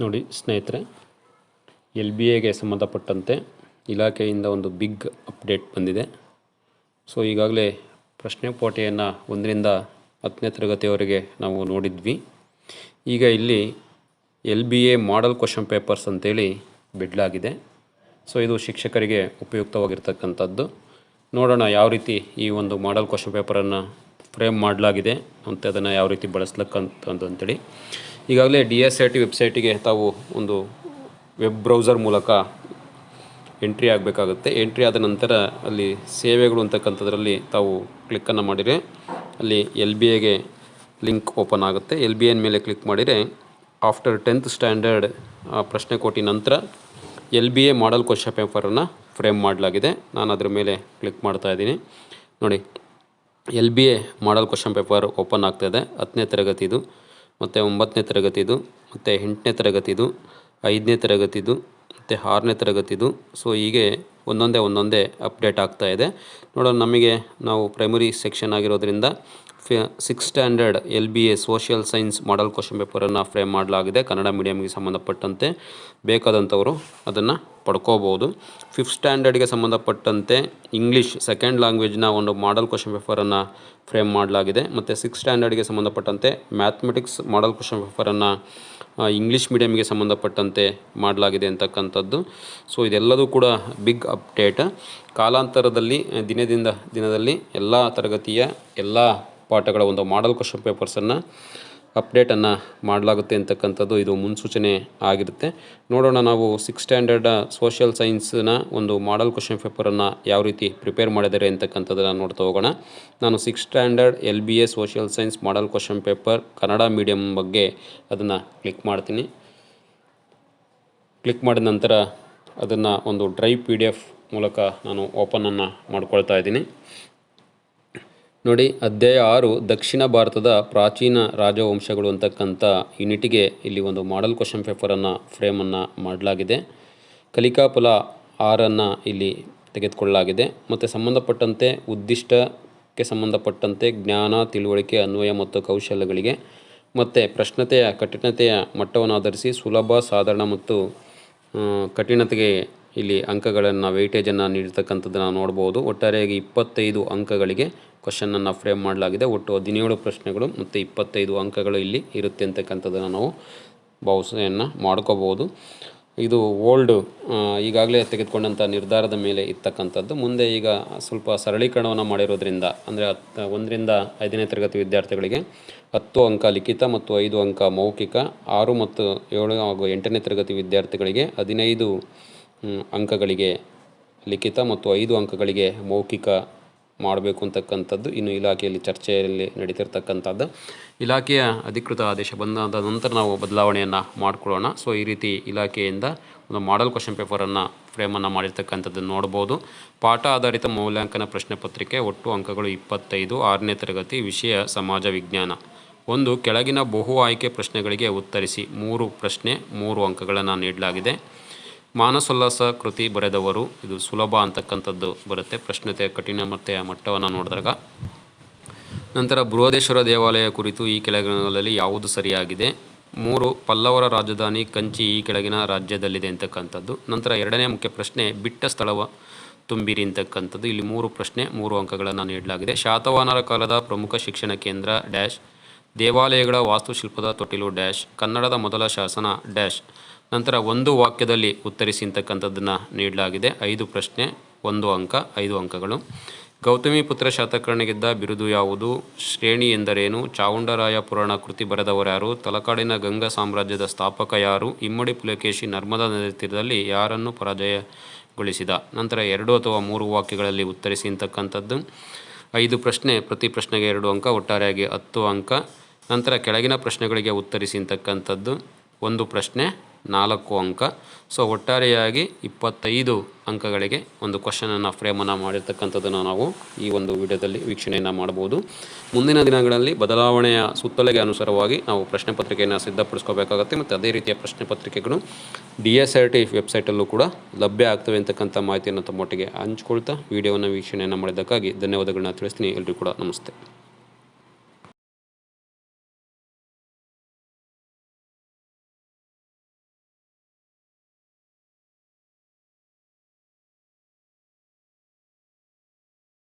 ನೋಡಿ, ಸ್ನೇಹಿತರೆ, L B ಎಗೆ ಸಂಬಂಧಪಟ್ಟಂತೆ ಇಲಾಖೆಯಿಂದ ಒಂದು ಬಿಗ್ ಅಪ್ಡೇಟ್ ಬಂದಿದೆ. ಸೊ, ಈಗಾಗಲೇ ಪ್ರಶ್ನೆ ಪೋಟೆಯನ್ನು ಒಂದರಿಂದ ಹತ್ತನೇ ತರಗತಿಯವರೆಗೆ ನಾವು ನೋಡಿದ್ವಿ. ಈಗ ಇಲ್ಲಿ L B A model question papers ಅಂತೇಳಿ ಬಿಡಲಾಗಿದೆ ಸೊ, ಇದು ಶಿಕ್ಷಕರಿಗೆ ಉಪಯುಕ್ತವಾಗಿರ್ತಕ್ಕಂಥದ್ದು. ನೋಡೋಣ ಯಾವ ರೀತಿ ಈ ಒಂದು ಮಾಡಲ್ ಕ್ವಶನ್ ಪೇಪರನ್ನು ಫ್ರೇಮ್ ಮಾಡಲಾಗಿದೆ ಅಂತ ಅದನ್ನು ಯಾವ ರೀತಿ ಬಳಸ್ಲಕ್ಕಂಥದ್ದು ಅಂತೇಳಿ ಈಗಾಗಲೇ ಡಿ ಎಸ್ ಐ ಟಿ ವೆಬ್ಸೈಟಿಗೆ ತಾವು ಒಂದು ವೆಬ್ ಬ್ರೌಸರ್ ಮೂಲಕ ಎಂಟ್ರಿ ಆಗಬೇಕಾಗುತ್ತೆ. ಎಂಟ್ರಿ ಆದ ನಂತರ ಅಲ್ಲಿ ಸೇವೆಗಳು ಅಂತಕ್ಕಂಥದ್ರಲ್ಲಿ ತಾವು ಕ್ಲಿಕ್ಕನ್ನು ಮಾಡಿದರೆ ಅಲ್ಲಿ ಎಲ್ ಬಿ ಎಗೆ ಲಿಂಕ್ ಓಪನ್ ಆಗುತ್ತೆ. ಎಲ್ ಬಿ ಎನ್ ಮೇಲೆ ಕ್ಲಿಕ್ ಮಾಡಿದರೆ ಆಫ್ಟರ್ ಟೆಂತ್ ಸ್ಟ್ಯಾಂಡರ್ಡ್ ಪ್ರಶ್ನೆ ಕೋಟಿ ನಂತರ L B A model question ಪೇಪರನ್ನು frame ಮಾಡಲಾಗಿದೆ. ನಾನು ಅದರ ಮೇಲೆ ಕ್ಲಿಕ್ ಮಾಡ್ತಾ ಇದ್ದೀನಿ. ನೋಡಿ, L B A model question paper open ಆಗ್ತಾಯಿದೆ ಹತ್ತನೇ ತರಗತಿದು ಮತ್ತು ಒಂಬತ್ತನೇ ತರಗತಿದು, ಮತ್ತು ಎಂಟನೇ ತರಗತಿದು, ಐದನೇ ತರಗತಿದು, ಮತ್ತು ಆರನೇ ತರಗತಿದು. ಸೊ ಹೀಗೆ ಒಂದೊಂದೇ ಒಂದೊಂದೇ ಅಪ್ಡೇಟ್ ಆಗ್ತಾ ಇದೆ. ನೋಡೋಣ, ನಮಗೆ ನಾವು ಪ್ರೈಮರಿ ಸೆಕ್ಷನ್ ಆಗಿರೋದ್ರಿಂದ six standard L B A social science model question ಪೇಪರನ್ನು frame ಮಾಡಲಾಗಿದೆ. ಕನ್ನಡ ಮೀಡಿಯಮ್ಗೆ ಸಂಬಂಧಪಟ್ಟಂತೆ ಬೇಕಾದಂಥವರು ಅದನ್ನು ಪಡ್ಕೋಬೋದು. ಫಿಫ್ತ್ ಸ್ಟ್ಯಾಂಡರ್ಡ್ಗೆ ಸಂಬಂಧಪಟ್ಟಂತೆ ಇಂಗ್ಲೀಷ್ ಸೆಕೆಂಡ್ ಲ್ಯಾಂಗ್ವೇಜ್ನ ಒಂದು ಮಾಡಲ್ ಕ್ವಶನ್ ಪೇಪರನ್ನು ಫ್ರೇಮ್ ಮಾಡಲಾಗಿದೆ. ಮತ್ತು ಸಿಕ್ಸ್ ಸ್ಟ್ಯಾಂಡರ್ಡ್ಗೆ ಸಂಬಂಧಪಟ್ಟಂತೆ ಮ್ಯಾಥಮೆಟಿಕ್ಸ್ ಮಾಡಲ್ ಕ್ವಶನ್ ಪೇಪರನ್ನು ಇಂಗ್ಲೀಷ್ ಮೀಡಿಯಮ್ಗೆ ಸಂಬಂಧಪಟ್ಟಂತೆ ಮಾಡಲಾಗಿದೆ ಅಂತಕ್ಕಂಥದ್ದು. ಸೊ, ಇದೆಲ್ಲದೂ ಕೂಡ ಬಿಗ್ ಅಪ್ಡೇಟ್. ಕಾಲಾಂತರದಲ್ಲಿ, ದಿನದಿಂದ ದಿನದಲ್ಲಿ ಎಲ್ಲ ತರಗತಿಯ ಎಲ್ಲ ಪಾಠಗಳ ಒಂದು ಮಾಡಲ್ ಕ್ವಶನ್ ಪೇಪರ್ಸನ್ನು ಅಪ್ಡೇಟನ್ನು ಮಾಡಲಾಗುತ್ತೆ ಅಂತಕ್ಕಂಥದ್ದು ಇದು ಮುನ್ಸೂಚನೆ ಆಗಿರುತ್ತೆ. ನೋಡೋಣ ನಾವು ಸಿಕ್ಸ್ ಸ್ಟ್ಯಾಂಡರ್ಡ್ ಸೋಷಿಯಲ್ ಸೈನ್ಸ್ನ ಒಂದು ಮಾಡಲ್ ಕ್ವಶನ್ ಪೇಪರನ್ನು ಯಾವ ರೀತಿ ಪ್ರಿಪೇರ್ ಮಾಡಿದ್ದಾರೆ ಅಂತಕ್ಕಂಥದ್ದನ್ನು ನೋಡ್ತಾ ಹೋಗೋಣ. ನಾನು six standard L B A social science model question paper Kannada medium ಬಗ್ಗೆ ಅದನ್ನು ಕ್ಲಿಕ್ ಮಾಡ್ತೀನಿ. ಕ್ಲಿಕ್ ಮಾಡಿದ ನಂತರ ಅದನ್ನು ಒಂದು ಡ್ರೈವ್ ಪಿ ಡಿ ಎಫ್ ಮೂಲಕ ನಾನು ಓಪನನ್ನು ಮಾಡ್ಕೊಳ್ತಾ ಇದ್ದೀನಿ. ನೋಡಿ, ಅಧ್ಯಾಯ ಆರು, ದಕ್ಷಿಣ ಭಾರತದ ಪ್ರಾಚೀನ ರಾಜವಂಶಗಳು ಅಂತಕ್ಕಂಥ ಯೂನಿಟಿಗೆ ಇಲ್ಲಿ ಒಂದು ಮಾಡಲ್ ಕ್ವಶನ್ ಪೇಪರನ್ನು ಫ್ರೇಮನ್ನು ಮಾಡಲಾಗಿದೆ. ಕಲಿಕಾಫಲ ಆರನ್ನು ಇಲ್ಲಿ ತೆಗೆದುಕೊಳ್ಳಲಾಗಿದೆ. ಮತ್ತು ಸಂಬಂಧಪಟ್ಟಂತೆ ಉದ್ದಿಷ್ಟಕ್ಕೆ ಸಂಬಂಧಪಟ್ಟಂತೆ ಜ್ಞಾನ, ತಿಳುವಳಿಕೆ, ಅನ್ವಯ ಮತ್ತು ಕೌಶಲ್ಯಗಳಿಗೆ ಮತ್ತು ಪ್ರಶ್ನತೆಯ, ಕಠಿಣತೆಯ ಮಟ್ಟವನ್ನು ಆಧರಿಸಿ ಸುಲಭ, ಸಾಧಾರಣ ಮತ್ತು ಕಠಿಣತೆಗೆ ಇಲ್ಲಿ ಅಂಕಗಳನ್ನು ವೆಯ್ಟೇಜನ್ನು ನೀಡಿರ್ತಕ್ಕಂಥದ್ದನ್ನು ನೋಡ್ಬೋದು. ಒಟ್ಟಾರೆಯಾಗಿ ಇಪ್ಪತ್ತೈದು ಅಂಕಗಳಿಗೆ ಕ್ವಶನನ್ನು ಫ್ರೇಮ್ ಮಾಡಲಾಗಿದೆ. ಒಟ್ಟು ಹದಿನೇಳು ಪ್ರಶ್ನೆಗಳು ಮತ್ತು ಇಪ್ಪತ್ತೈದು ಅಂಕಗಳು ಇಲ್ಲಿ ಇರುತ್ತೆ ಅಂತಕ್ಕಂಥದ್ದನ್ನು ನಾವು ಭಾವಸೆಯನ್ನು ಮಾಡ್ಕೋಬೋದು. ಇದು ಓಲ್ಡ್ ಈಗಾಗಲೇ ತೆಗೆದುಕೊಂಡಂಥ ನಿರ್ಧಾರದ ಮೇಲೆ ಇರ್ತಕ್ಕಂಥದ್ದು. ಮುಂದೆ ಈಗ ಸ್ವಲ್ಪ ಸರಳೀಕರಣವನ್ನು ಮಾಡಿರೋದ್ರಿಂದ, ಅಂದರೆ ಹತ್ತು, ಒಂದರಿಂದ ಐದನೇ ತರಗತಿ ವಿದ್ಯಾರ್ಥಿಗಳಿಗೆ ಹತ್ತು ಅಂಕ ಲಿಖಿತ ಮತ್ತು ಐದು ಅಂಕ ಮೌಖಿಕ, ಆರು ಮತ್ತು ಏಳು ಹಾಗೂ ಎಂಟನೇ ತರಗತಿ ವಿದ್ಯಾರ್ಥಿಗಳಿಗೆ ಹದಿನೈದು ಅಂಕಗಳಿಗೆ ಲಿಖಿತ ಮತ್ತು ಐದು ಅಂಕಗಳಿಗೆ ಮೌಖಿಕ ಮಾಡಬೇಕು ಅಂತಕ್ಕಂಥದ್ದು ಇನ್ನು ಇಲಾಖೆಯಲ್ಲಿ ಚರ್ಚೆಯಲ್ಲಿ ನಡೀತಿರ್ತಕ್ಕಂಥದ್ದು. ಇಲಾಖೆಯ ಅಧಿಕೃತ ಆದೇಶ ಬಂದಾದ ನಂತರ ನಾವು ಬದಲಾವಣೆಯನ್ನು ಮಾಡಿಕೊಳ್ಳೋಣ. ಸೊ ಈ ರೀತಿ ಇಲಾಖೆಯಿಂದ ಒಂದು ಮಾಡಲ್ ಕ್ವಶನ್ ಪೇಪರನ್ನು ಫ್ರೇಮನ್ನು ಮಾಡಿರ್ತಕ್ಕಂಥದ್ದನ್ನು ನೋಡ್ಬೋದು. ಪಾಠ ಆಧಾರಿತ ಮೌಲ್ಯಾಂಕನ ಪ್ರಶ್ನೆ ಪತ್ರಿಕೆ, ಒಟ್ಟು ಅಂಕಗಳು ಇಪ್ಪತ್ತೈದು, ಆರನೇ ತರಗತಿ, ವಿಷಯ, ಸಮಾಜ, ವಿಜ್ಞಾನ. ಒಂದು, ಕೆಳಗಿನ ಬಹು ಆಯ್ಕೆ ಪ್ರಶ್ನೆಗಳಿಗೆ ಉತ್ತರಿಸಿ. ಮೂರು ಪ್ರಶ್ನೆ, ಮೂರು ಅಂಕಗಳನ್ನು ನೀಡಲಾಗಿದೆ. ಮಾನಸೋಲ್ಲಾಸ ಕೃತಿ ಬರೆದವರು. ಇದು ಸುಲಭ ಅಂತಕ್ಕಂಥದ್ದು ಬರುತ್ತೆ. ಪ್ರಶ್ನತೆ, ಕಠಿಣ ಮತ್ತು ಮಟ್ಟವನ್ನು ನೋಡಿದಾಗ. ನಂತರ ಬೃಹದೇಶ್ವರ ದೇವಾಲಯ ಕುರಿತು ಈ ಕೆಳಗಿನಲ್ಲಿ ಯಾವುದು ಸರಿಯಾಗಿದೆ? ಮೂರು, ಪಲ್ಲವರ ರಾಜಧಾನಿ ಕಂಚಿ ಈ ಕೆಳಗಿನ ರಾಜ್ಯದಲ್ಲಿದೆ ಅಂತಕ್ಕಂಥದ್ದು. ನಂತರ ಎರಡನೇ ಮುಖ್ಯ ಪ್ರಶ್ನೆ, ಬಿಟ್ಟ ಸ್ಥಳವ ತುಂಬಿರಿ ಅಂತಕ್ಕಂಥದ್ದು. ಇಲ್ಲಿ ಮೂರು ಪ್ರಶ್ನೆ, ಮೂರು ಅಂಕಗಳನ್ನು ನೀಡಲಾಗಿದೆ. ಶಾತವಾನರ ಕಾಲದ ಪ್ರಮುಖ ಶಿಕ್ಷಣ ಕೇಂದ್ರ ಡ್ಯಾಶ್ ದೇವಾಲಯಗಳ ವಾಸ್ತುಶಿಲ್ಪದ ತೊಟ್ಟಿಲು ಡ್ಯಾಶ್, ಕನ್ನಡದ ಮೊದಲ ಶಾಸನ ಡ್ಯಾಶ್. ನಂತರ ಒಂದು ವಾಕ್ಯದಲ್ಲಿ ಉತ್ತರಿಸಿ ಅಂತಕ್ಕಂಥದ್ದನ್ನು ನೀಡಲಾಗಿದೆ. ಐದು ಪ್ರಶ್ನೆ, ಒಂದು ಅಂಕ, ಐದು ಅಂಕಗಳು. ಗೌತಮಿ ಪುತ್ರ ಶಾತಕರ್ಣಿಗಿದ್ದ ಬಿರುದು ಯಾವುದು? ಶ್ರೇಣಿ ಎಂದರೇನು? ಚಾವುಂಡರಾಯ ಪುರಾಣ ಕೃತಿ ಬರೆದವರ್ಯಾರು ತಲಕಾಡಿನ ಗಂಗಾ ಸಾಮ್ರಾಜ್ಯದ ಸ್ಥಾಪಕ ಯಾರು? ಇಮ್ಮಡಿ ಪುಲಕೇಶಿ ನರ್ಮದಾ ನದಿ ತೀರದಲ್ಲಿ ಯಾರನ್ನು ಪರಾಜಯಗೊಳಿಸಿದ? ನಂತರ ಎರಡು ಅಥವಾ ಮೂರು ವಾಕ್ಯಗಳಲ್ಲಿ ಉತ್ತರಿಸಿ ಅಂತಕ್ಕಂಥದ್ದು. ಐದು ಪ್ರಶ್ನೆ ಪ್ರತಿ ಪ್ರಶ್ನೆಗೆ ಎರಡು ಅಂಕ ಒಟ್ಟಾರೆಯಾಗಿ ಹತ್ತು ಅಂಕ. ನಂತರ ಕೆಳಗಿನ ಪ್ರಶ್ನೆಗಳಿಗೆ ಉತ್ತರಿಸಿ ಅಂತಕ್ಕಂಥದ್ದು. ಒಂದು ಪ್ರಶ್ನೆ, ನಾಲ್ಕು ಅಂಕ. ಸೊ ಒಟ್ಟಾರೆಯಾಗಿ ಇಪ್ಪತ್ತೈದು ಅಂಕಗಳಿಗೆ ಒಂದು ಕ್ವಶನನ್ನು ಫ್ರೇಮನ್ನು ಮಾಡಿರ್ತಕ್ಕಂಥದ್ದನ್ನು ನಾವು ಈ ಒಂದು ವಿಡಿಯೋದಲ್ಲಿ ವೀಕ್ಷಣೆಯನ್ನು ಮಾಡ್ಬೋದು. ಮುಂದಿನ ದಿನಗಳಲ್ಲಿ ಬದಲಾವಣೆಯ ಸುತ್ತಲೆಗೆ ಅನುಸಾರವಾಗಿ ನಾವು ಪ್ರಶ್ನೆ ಪತ್ರಿಕೆಯನ್ನು ಸಿದ್ಧಪಡಿಸ್ಕೋಬೇಕಾಗುತ್ತೆ ಮತ್ತು ಅದೇ ರೀತಿಯ ಪ್ರಶ್ನೆ ಪತ್ರಿಕೆಗಳು ಡಿ ಎಸ್ ಆರ್ ಟಿ ವೆಬ್ಸೈಟಲ್ಲೂ ಕೂಡ ಲಭ್ಯ ಆಗ್ತವೆ ಅಂತಕ್ಕಂಥ ಮಾಹಿತಿಯನ್ನು ತಮ್ಮೊಟ್ಟಿಗೆ ಹಂಚ್ಕೊಳ್ತಾ ವಿಡಿಯೋವನ್ನು ವೀಕ್ಷಣೆಯನ್ನು ಮಾಡಿದ್ದಕ್ಕಾಗಿ ಧನ್ಯವಾದಗಳನ್ನ ತಿಳಿಸ್ತೀನಿ. ಎಲ್ಲರಿಗೂ ಕೂಡ ನಮಸ್ತೆ.